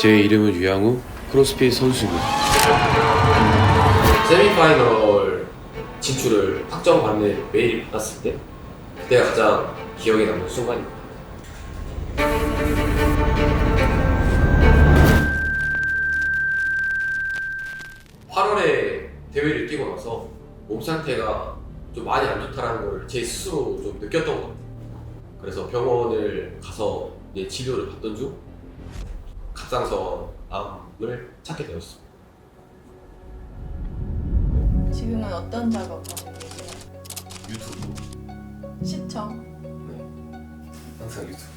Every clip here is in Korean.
제 이름은 유양우 크로스핏 선수입니다. 세미파이널 진출을 확정받는 메일이 받았을 때 그때가 가장 기억에 남는 순간입니다. 팔월에 대회를 뛰고 나서 몸 상태가 좀 많이 안 좋다는 걸 제 스스로 좀 느꼈던 것 같아요. 그래서 병원을 가서 이제 치료를 받던 중 갑상선 암을 찾게 되었습니다. 지금은 어떤 작업하고 계세요? 유튜브 시청? 항상 유튜브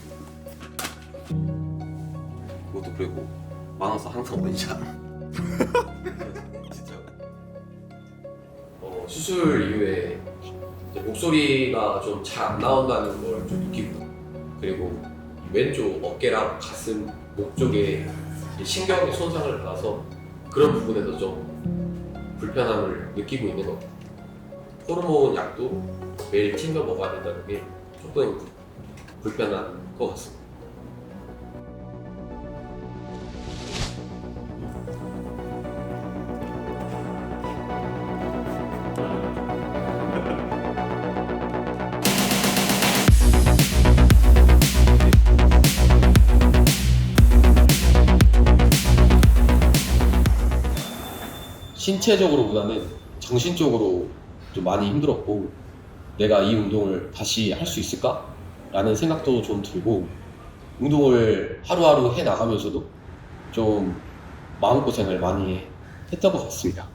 그것도 그리고 많아서 항상 원샷 진짜 어, 수술 이후에 이제 목소리가 좀 잘 안 나온다는 걸 좀 느끼고 그리고 이 왼쪽 어깨랑 가슴 목 쪽에 이 신경이 손상을 받아서 그런 부분에서 좀 불편함을 느끼고 있는 것 같아요 호르몬 약도 매일 챙겨 먹어야 된다는 게 조금 불편한 것 같습니다. 신체적으로보다는 정신적으로 좀 많이 힘들었고 내가 이 운동을 다시 할 수 있을까? 라는 생각도 좀 들고 운동을 하루하루 해 나가면서도 좀 마음고생을 많이 했던 것 같습니다.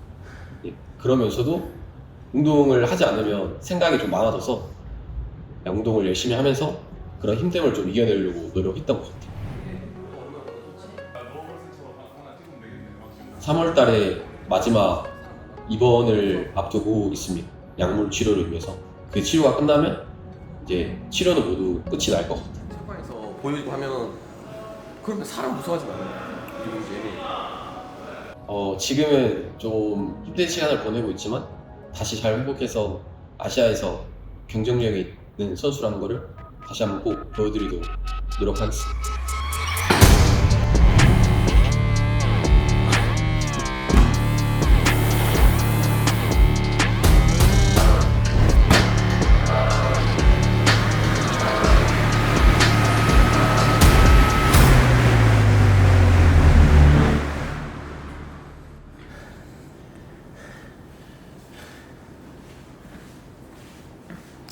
예, 그러면서도 운동을 하지 않으면 생각이 좀 많아져서 운동을 열심히 하면서 그런 힘듦을 좀 이겨내려고 노력했던 것 같아요. 3월 달에 마지막 입원을 앞두고 있습니다. 약물 치료를 위해서. 그 치료가 끝나면 이제 치료는 모두 끝이 날 것 같아요. 체육관에서 보여주고 하면 그러면 사람 무서워하지. 이게 문제. 어, 지금은 좀 힘든 시간을 보내고 있지만 다시 잘 회복해서 아시아에서 경쟁력이 있는 선수라는 거를 다시 한번 꼭 보여드리도록 노력하겠습니다.